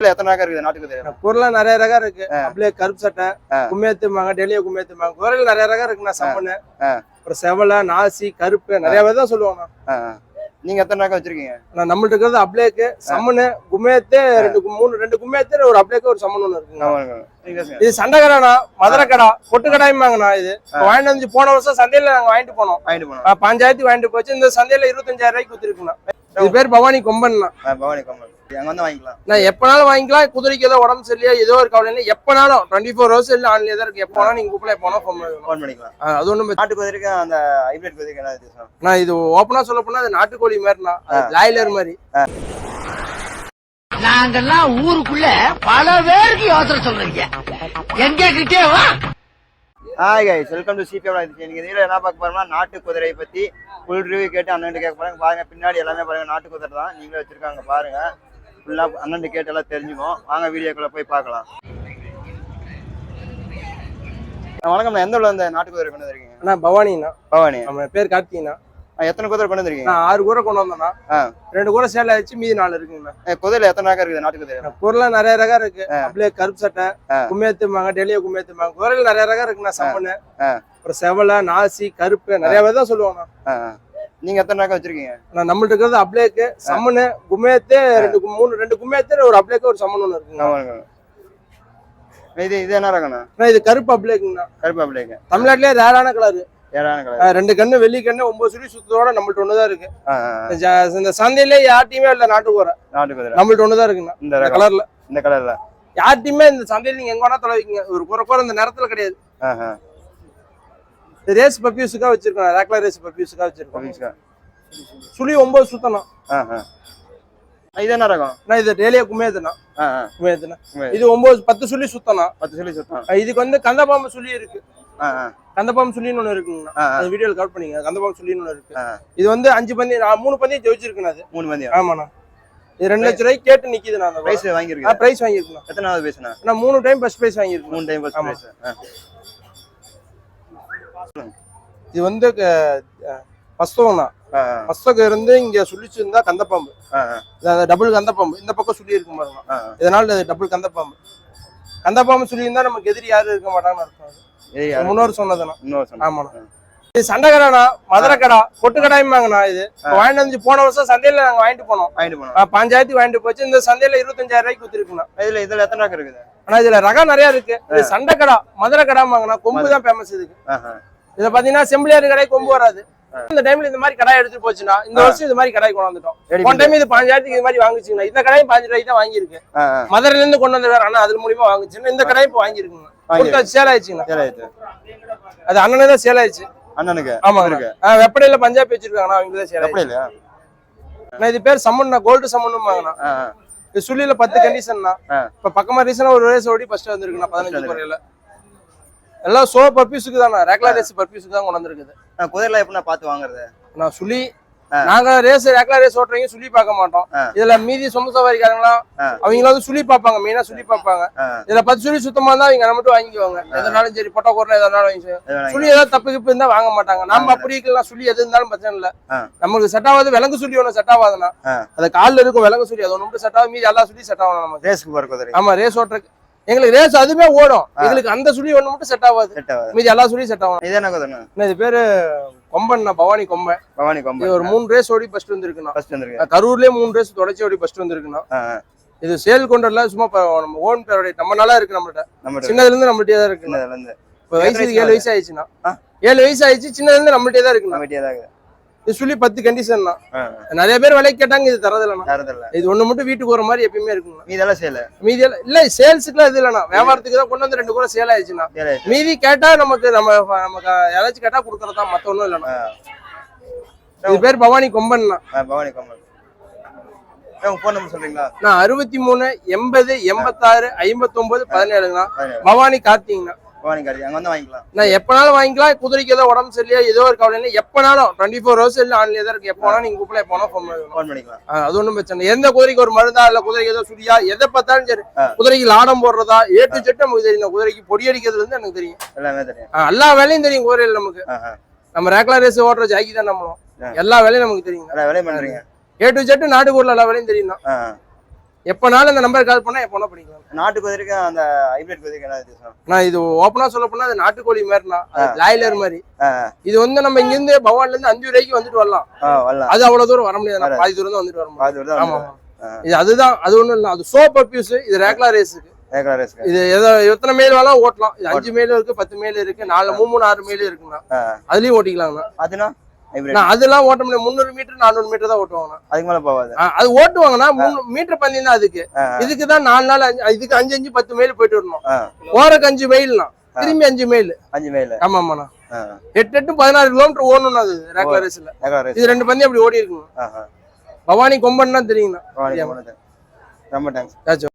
எத்தனை ரகம் இருக்குது நாட்டுக்கு தெரியும்? நிறைய ரகம் இருக்கு. அப்படியே கருப்பு சட்டை ஆ. கும்மியத்துமாங்க டெல்லிய கும்மியத்துமாங்க குரல் நிறைய ரகம் இருக்குண்ணா சம்மனு. அப்புறம் செவலை நாசி கருப்பு நிறைய பேர் தான் சொல்லுவாங்க நீங்க எத்தனை ரகம் வச்சிருக்கீங்க? நான் நம்மள்ட்ட இருக்கிறது அப்ளேக்கு சம்மனு கும்மியத்து ரெண்டு மூணு ரெண்டு கும்மியத்து ஒரு அப்ளேக்கு ஒரு சம்மன் ஒன்று இருக்குங்க. இது சண்டை கடைண்ணா மதுரை கடை பொட்டு கடாயுமாங்கண்ணா இது. வாங்கிட்டு வந்து போன வருஷம் சந்தையில நாங்க வாங்கிட்டு போனோம். வாங்கிட்டு போனோம். ஆ, பாஞ்சாயிரத்துக்கு வாங்கிட்டு போச்சு இந்த சந்தையில இருபத்தஞ்சாயிரம் ரூபாய்க்கு குத்துருக்குண்ணா. இது பேர் பவானி கொம்பன்ண்ணா ஆ, பவானி கம்மல் அங்க வந்து வாங்கிக்கலாம். நான் எப்பனாலும் வாங்கிக்கலாம் குதிரைக்கு ஏதோ உடம்பு சரியில்லையா ஏதோ ஒரு கவலை இல்லை எப்பனாலும் டுவெண்ட்டி ஃபோர் ஹவர்ஸ் இல்லை ஆன்லைன் தான் இருக்கு. எப்போ வேணாலும் நீங்க கூப்பிட எப்போ. ஃபோன் பண்ணிக்கலாம். அது ஒண்ணும் நாட்டு குதிரைக்கு அந்த ஹைபிரிட் குதிரைக்கு என்ன வித்தியாசம்? நான் இது ஓப்பனா சொல்ல போனா அது நாட்டுக்கோழி மாதிரிண்ணா. அது லாய்லர் மாதிரி. நாங்கெல்லாம் ஊருக்குள்ள பல பேருக்கு யோசனை சொல்றீங்க. எங்க கிட்டே வா. Hi guys welcome to CPM நீங்க இதுல என்ன பார்க்க போறோம்னா நாட்டு குதிரையை பத்தி ஃபுல் ரிவ்யூ கேட்டு அண்ணன் கேட்க போறாங்க பாருங்க பின்னாடி எல்லாமே பாருங்க நாட்டு குதிரை தான். நீங்களே வச்சிருக்காங்க பாருங்க. ஃபுல்லா அண்ணன் கேட்டு எல்லாம் தெரிஞ்சுக்கும் வாங்க வீடியோக்குள்ள போய் பார்க்கலாம். வணக்கம் நான் எந்த ஊர்ல இந்த நாட்டு குதிரை கொண்டு வந்திருக்கீங்க? அண்ணா பவானிண்ணா. பவானி. நம்ம பேர் கார்த்திகண்ணா. எத்தனை குதிரை கொண்டு வந்திருக்கீங்க? ஆறு கூரை கொண்டு வந்தேண்ணா. ஆ. ரெண்டு கூரை சேலை ஆயிடுச்சு மீதி நாலு இருக்குங்கண்ணா. ஏ, குதிரையில எத்தனை ரகம் இருக்குது நாட்டு குதிரை பொருள்லாம் நிறைய ரகம் இருக்கு. அப்படியே கருப்பு சட்டை ஆ. கும்மியத்துமாங்க டெல்லிய கும்மியத்துமாங்க குரல் நிறைய ரகம் இருக்குண்ணா சம்மனு. அப்புறம் செவலை நாசி கருப்பு நிறைய தான் சொல்லுவாங்க. நீங்க எத்தனை ரகம் வச்சிருக்கீங்க? நான் நம்மள்ட்ட இருக்கிறது அப்ளேக்கு சம்மனு கும்மியத்து ரெண்டு மூணு ரெண்டு கும்மியத்து ஒரு அப்ளேக்கு ஒரு சம்மன் ஒன்று இருக்குங்க. இது இது என்ன ரகம்ண்ணா அண்ணா, இது கருப்பு அப்ளேக்குங்கண்ணா. கருப்பு அப்படிங்க தமிழ்நாட்டிலே ரேரான கலர். ரெண்டு கண்ணு வெள்ளி கண்ணு ஒன்பது சுழி சுத்தத்தோட நம்மள்ட்ட ஒண்ணுதான் இருக்கு. இந்த சந்தையிலே யார்ட்டையுமே இல்ல நாட்டுக்கூரை நாட்டு குதிரை நம்மள்ட்ட ஒண்ணுதான் இருக்குண்ணா இந்த கலர்ல. இந்த கலர்ல. யார்ட்டையுமே இந்த சந்தையில நீங்க எங்க வேணா தொலை வைக்கீங்க ஒரு குறை குறை இந்த நேரத்துல கிடையாது. ரேஸ் பப்பியூஸுக்காக வச்சிருக்கோம் ரேக்லா ரேஸ் பப்பியூஸுக்காக வச்சிருக்கோம். சுழி ஒன்பது சுத்தணும். இது என்ன ரகம்? நான் இது டெய்லியா குமேதுனா. குமேதுனா. குமேது. இது ஒன்பது பத்து சுழி சுத்தணும். பத்து சுத்தம் இதுக்கு வந்து கந்தபாம்பு சுழி இருக்கு. கந்தபாம்பு சுழின்னு ஒண்ணு இருக்குங்கண்ணா. அது வீடியோல கவர் பண்ணீங்க கந்தபாம்பு சுழின்னு ஒண்ணு இருக்கு. இது வந்து அஞ்சு பந்தி நான் மூணு பந்தி ஜெயிச்சிருக்கேன் அது. மூணு மதியம் ஆமாண்ணா. இது ரெண்டு ரூபாய்க்கு கேட்டு நிக்குது நான் பிரைஸ் வாங்கியிருக்கு பிரைஸ் வாங்கியிருக்கேன் எத்தனாவது பேசுனா நான் மூணு டைம் ஃபர்ஸ்ட் பிரைஸ் வாங்கியிருக்கேன் மூணு டைம் ஃபர்ஸ்ட் ஆமா. பிரைஸ் இது வந்து பஸ்தவம்னா பஸ்தகம் இருந்து இங்க சுழிச்சு இருந்தா கந்தப்பாம்பு டபுள் கந்தப்பாம்பு. இந்த பக்கம் சுழி இருக்கும் பாருங்க இதனால டபுள் கந்தப்பாம்பு. கந்தப்பாம்பு சுழி இருந்தா நமக்கு எதிரி யாரும் இருக்க மாட்டாங்கன்னு அர்த்தம் முன்னோர் சொன்னதுண்ணா இன்னொரு சொன்ன ஆமாண்ணா. இது சண்டை கடைண்ணா மதுரை கடை பொட்டு கடாயுமாங்கண்ணா இது வாங்கிட்டு வந்து போன வருஷம் சந்தையில நாங்க வாங்கிட்டு போனோம். வாங்கிட்டு போனோம். ஆ, பாஞ்சாயிரத்துக்கு வாங்கிட்டு போச்சு. இந்த சந்தையில இருபத்தஞ்சாயிரம் ரூபாய்க்கு குத்துருக்குண்ணா இதுல இதுல எத்தனை ரகம் இருக்குது? ஆனா இதுல ரகம் நிறைய இருக்கு. இது சண்டை கடை மதுரை கடாமாங்கண்ணா கொம்பு தான் ஃபேமஸ் இதுக்கு. இதுல பாத்தீங்கன்னா செம்பிளியார் கடை கொம்பு வராது. இந்த டைம்ல இந்த மாதிரி கடாய் எடுத்துட்டு போச்சுன்னா இந்த வருஷம் இது மாதிரி கடாய் கொண்டு வந்துட்டோம். Ready போன டைம் இது பாஞ்சாயிரத்துக்கு இது மாதிரி வாங்குச்சுங்களா? இந்த கடையும் பாஞ்சு ரூபாய்க்கு தான் வாங்கியிருக்கு. மதுரையில இருந்து கொண்டு வந்து வேற ஆனா அது மூலியமா வாங்குச்சுன்னா இந்த கடையும் இப்போ வாங்கியிருக்குங்க. சேல் ஆயிடுச்சுங்களா? சரி ஆயிடுச்சு. அது அண்ணனே தான் சேல் ஆயிடுச்சு. அண்ணனுக்கு? ஆமாங்க. இருக்கு வெப்படையில பஞ்சாப் வச்சிருக்காங்கண்ணா அவங்க தான் சேல் ஆயிடுச்சு. இது பேர் சம்மன்னா கோல்டு சம்மன்னுமாங்கண்ணா ஆ, ஆ. இது சுள்ளியில பத்து கண்டிஷன்னா ஆ. இப்ப பக்கமா ரீசனா ஒரு ரேஸ் ஓடி ஃபர்ஸ்ட் வந்திருக்குண்ணா பதினஞ்சு குறையில எல்லாம் சோ பர்பியூஸுக்கு தானே ரேக்லா ரேஸ் பர்பியூஸுக்கு தான் கொண்டு வந்திருக்குது ஆ, குதிரைலாம் எப்படிண்ணா பார்த்து வாங்குறது? நான் சுழி. நாங்க ரேஸ் ரேக்லா ரேஸ் ஓட்டுறவங்க சுழி பார்க்க மாட்டோம். இதுல மீதி சொந்த சவாரிக்காரங்களாம். அவங்க வந்து சுழி பார்ப்பாங்க மெயினா சுழி பார்ப்பாங்க. இதுல பத்து சுழி சுத்தமா இருந்தா அவங்க நம்ம மட்டும் வாங்கிக்குவாங்க. எதனாலும் சரி பொட்டை குரல எதனாலும் வாங்கி சுழி ஏதாவது தப்பு கிப்பு இருந்தா வாங்க மாட்டாங்க. நம்ம அப்படி இருக்கலாம் சுழி எது இருந்தாலும் பிரச்சனை இல்ல. நமக்கு செட் ஆகாது விலங்கு சுழி ஒண்ணு செட் ஆகாதுன்னா. அது கால்ல இருக்கும் விலங்கு சுழி. அது ஒண்ணு மட்டும் செட் ஆகும் மீதி எல்லா சுழி செட் ஆகும் நமக்கு. ரேஸ்க்கு ஆமா ரேஸ் ஓட்டுறதுக்கு எங்களுக்கு ரேஸ் அதுவுமே ஓடும். எங்களுக்கு அந்த சுழி ஒண்ணு மட்டும் செட் ஆகாது. செட் ஆகாது. மீதி எல்லா சுழியும் செட் ஆகும். இது என்ன இது பேரு கொம்பன் பவானி கொம்பன் பவானி கொம்பு. இது ஒரு மூணு ரேஸ் ஓடி ஃபர்ஸ்ட் வந்திருக்குண்ணா. ஃபர்ஸ்ட் வந்திருக்கு. கரூர்லயே மூணு ரேஸ் தொடர்ச்சி ஓடி ஃபர்ஸ்ட் ஆ. இது சேல் கொண்டல சும்மா நம்ம ஓன் பேரோட நம்ம நல்லா இருக்கு நம்மள்ட்ட. நம்மகிட்ட சின்னதுல இருந்து நம்மள்ட்டே தான் இருக்கு இப்ப வயசு ஏழு வயசு? ஆயிடுச்சுண்ணா. ஆ. ஏழு வயசு ஆயிடுச்சு சின்னதுல இருந்து நம்மள்ட்டே தான் இருக்குண்ணா. நம்மகிட்டயே தான் இருக்குது. இது சொல்லி பத்து கண்டிஷன் தான். நிறைய பேர் விலைக்கு கேட்டாங்க இது தரது தரதில்ல. இது ஒண்ணு மட்டும் வீட்டுக்கு வர மாதிரி எப்பயுமே இருக்குண்ணா நீ இதெல்லாம் செய்யல மீதி எல்லாம் இல்ல சேல்ஸுக்குலாம் இது இல்லைண்ணா. வியாபாரத்துக்கு தான் கொண்டு வந்து ரெண்டு கூட சேல் ஆயிடுச்சுண்ணா. சரி மீதி கேட்டா நமக்கு நம்ம நமக்கு யாராச்சும் கேட்டா கொடுக்கறதா மத்த ஒண்ணும் இல்லைண்ணா. இது பேர் பவானி கொம்பன்ண்ணா. ஆ, பவானி கொம்பு உங்க ஃபோன் நம்பர் சொல்றீங்களா? நான் அறுபத்தி மூணு எண்பது எண்பத்தாறு ஐம்பத்தொன்பது பதினேழுங்கண்ணா. பதினேழு. பவானி கார்த்திங்கண்ணா பவானி கார்த்தி அங்க வந்து வாங்கிக்கலாம். நான் எப்பனாலும் வாங்கிக்கலாம். குதிரைக்கு ஏதோ உடம்பு சரியில்லையா ஏதோ ஒரு கவலை இல்லை எப்பனாலும் டுவெண்ட்டி ஃபோர் ஹவர்ஸ் இல்லை ஆன்லைன் தான் இருக்கு. எப்போ நீங்க எப்போ வேணா ஃபோன் பண்ணிக்கலாம். அது ஒன்றும் பிரச்சனை இல்லை. எந்த குதிரைக்கு ஒரு மருந்தா இல்ல குதிரைக்கு ஏதோ சுடியா எதை பார்த்தாலும் சரி. குதிரைக்கு லாடம் போடுறதா ஏ டு செட் நமக்கு தெரியும். குதிரைக்கு பொடி அடிக்கிறதுல இருந்து எனக்கு தெரியும். எல்லாமே தெரியும். எல்லா வேலையும் தெரியும் குதிரையில் நமக்கு. நம்ம ரேக்லா ரேஸ் ஓடுற ஜாக்கி தான் நம்மளும். எல்லா வேலையும் நமக்கு தெரியும். எல்லா வேலையும் பண்றீங்க. ஏ டு செட் நாட்டுக்கூரில் எல்லா வேலையும் தெரியும். எப்பனாலும் இந்த நம்பர் கால் பண்ணா எப்போனா பண்ணிக்கலாம் நாட்டு குதிரைக்கு அந்த ஹைபிரிட் குதிரைக்கு என்ன வித்தியாசம் நான் இது ஓப்பனா சொல்ல போனா அது நாட்டுக்கோழி மாதிரினா லாய்லர் மாதிரி. இது வந்து நம்ம இங்க இருந்து பவான்ல இருந்து அஞ்சு வரைக்கும் வந்துட்டு வரலாம். அது அவ்வளவு தூரம் வர முடியாது. பாதி தூரம் தான் வந்துட்டு வர முடியும். பாதி வருது. ஆமா ஆமா. இது அதுதான். அது ஒண்ணும் இல்ல. அது சோ பப்பியூஸ் இது ரேக்லா ரேஸுக்கு இது எதோ எத்தனை மேல் வேணா ஓட்டலாம். இது அஞ்சு மேலும் இருக்கு பத்து மேல் இருக்கு நாலு மூணு மூணு ஆறு மேலும் இருக்குண்ணா. அதுலயும் ஓட்டிக்கலாங்கண்ணா. அதுனா? நான் அதெல்லாம் ஓட்ட முடியும் முந்நூறு மீட்டர் நானூறு மீட்டர் தான் ஓட்டுவாங்கண்ணா. அதுக்கு மேல போகாது. ஆ, அது ஓட்டுவாங்கண்ணா. மூணு மீட்டர் பந்தயம் தான் அதுக்கு. இதுக்கு தான் நாலு நாள் இதுக்கு அஞ்சு அஞ்சு பத்து மைல் போயிட்டு வரணும். ஓரக்கு அஞ்சு மைல்னா திரும்பி அஞ்சு மைல் அஞ்சு மைல் ஆமா ஆமாண்ணா எட்டு எட்டு பதினாறு கிலோமீட்டர் ஓடணும் அது ரேக்லா ரேஸ்ல இது ரெண்டு பந்தயம் அப்படி ஓடி இருக்குங்க ஆஹா. பவானி கொம்பன் தான் தெரியுங்கண்ணா. ரொம்ப தேங்க்ஸ்